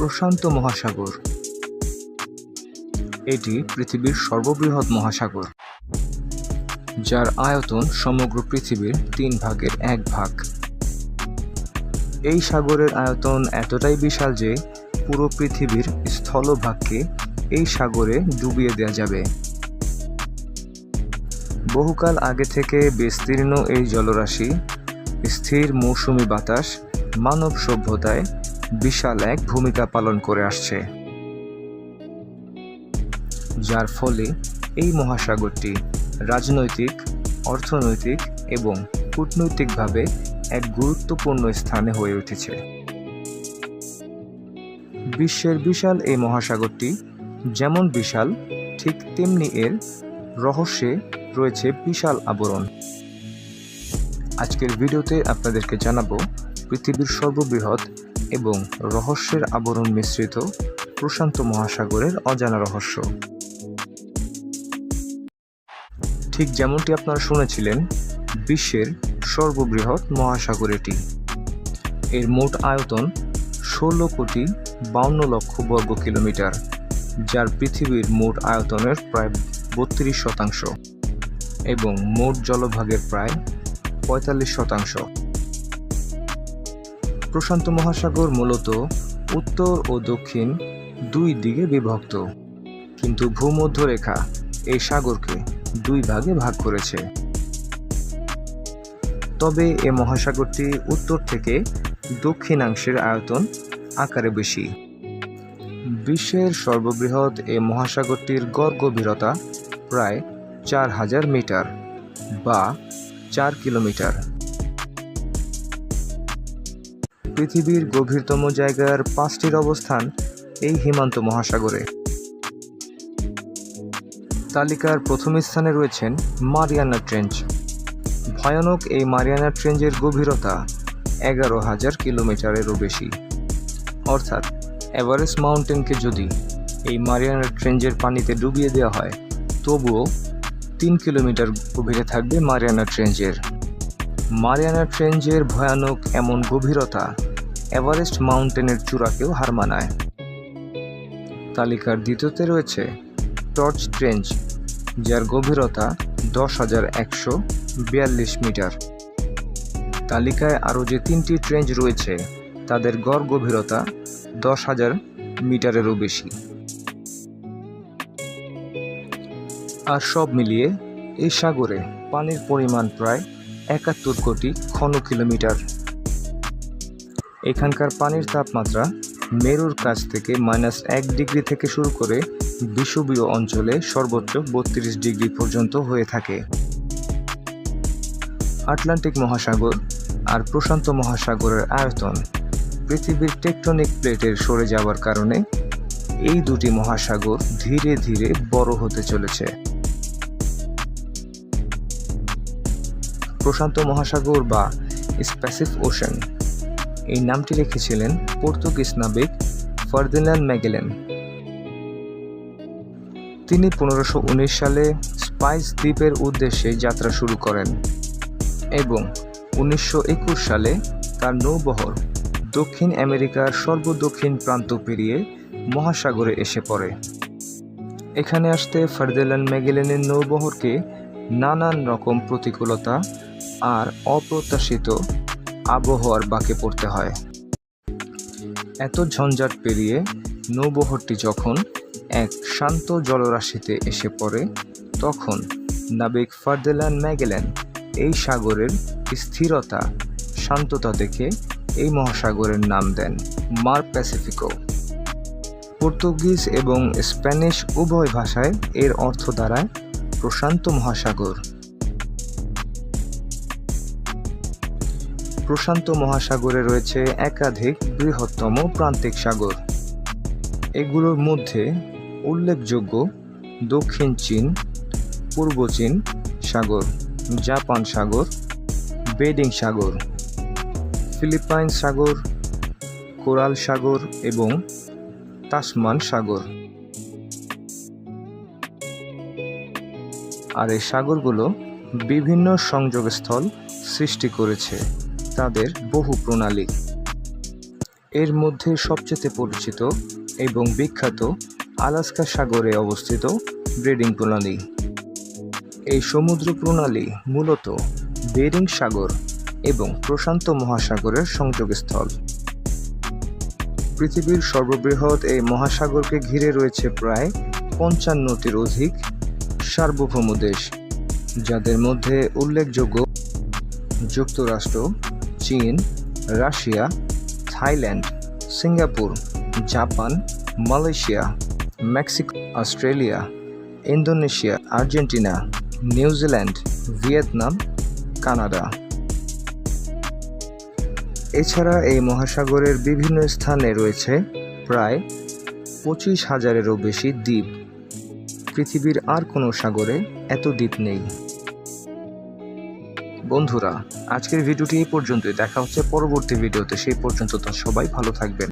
প্রশান্ত মহাসাগর। এটি পৃথিবীর সর্ববৃহৎ মহাসাগর, যার আয়তন সমগ্র পৃথিবীর তিন ভাগের এক ভাগ। এই সাগরের আয়তন এতটাই বিশাল যে পুরো পৃথিবীর স্থলভাগকে এই সাগরে ডুবিয়ে দেওয়া যাবে। বহুকাল আগে থেকে বিস্তীর্ণ এই জলরাশি স্থির মৌসুমি বাতাস মানব সভ্যতায় বিশাল এক ভূমিকা পালন করে আসছে, যার ফলে এই মহাসাগরটি রাজনৈতিক, অর্থনৈতিক এবং কূটনৈতিকভাবে এক গুরুত্বপূর্ণ স্থানে হয়ে উঠেছে। বিশ্বের বিশাল এই মহাসাগরটি যেমন বিশাল, ঠিক তেমনি এর রহস্যে রয়েছে বিশাল আবরণ। আজকের ভিডিওতে আপনাদেরকে জানাব পৃথিবীর সর্ববৃহৎ এবং রহস্যের আবরণ মিশ্রিত প্রশান্ত মহাসাগরের অজানা রহস্য। ঠিক যেমনটি আপনারা শুনেছিলেন, বিশ্বের সর্ববৃহৎ মহাসাগর এটি এর মোট আয়তন ষোলো কোটি বাউন্ন লক্ষ বর্গ কিলোমিটার, যার পৃথিবীর মোট আয়তনের প্রায় বত্রিশ শতাংশ এবং মোট জলভাগের প্রায় পঁয়তাল্লিশ শতাংশ। প্রশান্ত মহাসাগর মূলত উত্তর ও দক্ষিণ দুই দিকে বিভক্ত। কিন্তু ভূমধ্যরেখা এই সাগরকে দুই ভাগে ভাগ করেছে। তবে এ মহাসাগরটি উত্তর থেকে দক্ষিণাংশের আয়তন আকারে বেশি। বিশ্বের সর্ববৃহৎ এ মহাসাগরটির গড় গভীরতা প্রায় চার হাজার মিটার বা চার কিলোমিটার। পৃথিবীর গভীরতম জায়গার পাঁচটির অবস্থান এই হিমান্ত মহাসাগরে। তালিকার প্রথম স্থানে রয়েছেন মারিয়ানা ট্রেঞ্চ। ভয়ানক এই মারিয়ানা ট্রেঞ্জের গভীরতা এগারো হাজার কিলোমিটারেরও বেশি। অর্থাৎ এভারেস্ট মাউন্টেনকে যদি এই মারিয়ানা ট্রেঞ্জের পানিতে ডুবিয়ে দেওয়া হয়, তবুও তিন কিলোমিটার গভীরে থাকবে মারিয়ানা ট্রেঞ্জের মারিয়ানা ট্রেঞ্জের ভয়ানক এমন গভীরতা এভারেস্ট মাউন্টেনের চূড়াকেও হার মানায়। তালিকার দ্বিতীয়তে রয়েছে টর্চ ট্রেঞ্জ যার গভীরতা দশ হাজার একশো বিয়াল্লিশ মিটার। তালিকায় আরও যে তিনটি ট্রেঞ্জ রয়েছে, তাদের গড় গভীরতা দশ হাজার মিটারেরও বেশি। আর সব মিলিয়ে এই সাগরে পানির পরিমাণ প্রায় একাত্তর কোটি ঘন কিলোমিটার। এখানকার পানির তাপমাত্রা মেরুর কাছ থেকে মাইনাস এক ডিগ্রি থেকে শুরু করে বিষুবীয় অঞ্চলে সর্বোচ্চ বত্রিশ ডিগ্রি পর্যন্ত হয়ে থাকে। আটলান্টিক মহাসাগর আর প্রশান্ত মহাসাগরের আয়তন পৃথিবীর টেকটনিক প্লেটের সরে যাওয়ার কারণে এই দুটি মহাসাগর ধীরে ধীরে বড় হতে চলেছে। প্রশান্ত মহাসাগর বা স্প্যাসিফ ওশান এই নামটি রেখেছিলেন পর্তুগিজ নাবিক ফার্দিনান্ড ম্যাগেলেন। তিনি পনেরোশো সালে স্পাইস দ্বীপের উদ্দেশ্যে যাত্রা শুরু করেন এবং উনিশশো একুশ সালে তার নৌবহর দক্ষিণ আমেরিকার সর্বদক্ষিণ প্রান্ত পেরিয়ে মহাসাগরে এসে পড়ে। এখানে আসতে ফার্দেলান ম্যাগেলেনের নৌবহরকে নানান রকম প্রতিকূলতা আর অপ্রত্যাশিত আবহাওয়ার বাঁকে পড়তে হয়। এত ঝঞ্ঝাট পেরিয়ে নৌবহরটি যখন এক শান্ত জলরাশিতে এসে পড়ে, তখন নাবিক ফার্দেলান ম্যাগেলেন এই সাগরের স্থিরতা, শান্ততা দেখে এই মহাসাগরের নাম দেন মার প্যাসিফিকো। পর্তুগিজ এবং স্প্যানিশ উভয় ভাষায় এর অর্থ দাঁড়ায় প্রশান্ত মহাসাগর। প্রশান্ত মহাসাগরে রয়েছে একাধিক বৃহত্তম প্রান্তিক সাগর। এগুলোর মধ্যে উল্লেখযোগ্য দক্ষিণ চীন, পূর্ব চীন সাগর, জাপান সাগর বেডিং সাগর, ফিলিপাইন সাগর, কোরাল সাগর এবং তাসমান সাগর। আর এই সাগরগুলো বিভিন্ন সংযোগস্থল সৃষ্টি করেছে। তাদের বহু প্রণালী। এর মধ্যে সবচেয়ে পরিচিত এবং বিখ্যাত আলাস্কা সাগরে অবস্থিত ব্রিডিং প্রণালী। এই সমুদ্র প্রণালী মূলত বেরিং সাগর এবং প্রশান্ত মহাসাগরের সংযোগস্থল। পৃথিবীর সর্ববৃহৎ এই মহাসাগরকে ঘিরে রয়েছে প্রায় পঞ্চান্নটির অধিক সার্বভৌম দেশ, যাদের মধ্যে উল্লেখযোগ্য যুক্তরাষ্ট্র চীন, Russia, Thailand, Singapore, Japan, Malaysia, Mexico, Australia, Indonesia, Argentina New Zealand Vietnam, Canada. এছাড়া এই মহাসাগরের বিভিন্ন স্থানে রয়েছে প্রায় পঁচিশ হাজারেরও বেশি দ্বীপ। পৃথিবীর আর কোনো সাগরে এত দ্বীপ নেই। বন্ধুরা, আজকের ভিডিওটি এই পর্যন্তই। দেখা হচ্ছে পরবর্তী ভিডিওতে। সেই পর্যন্ত তো সবাই ভালো থাকবেন।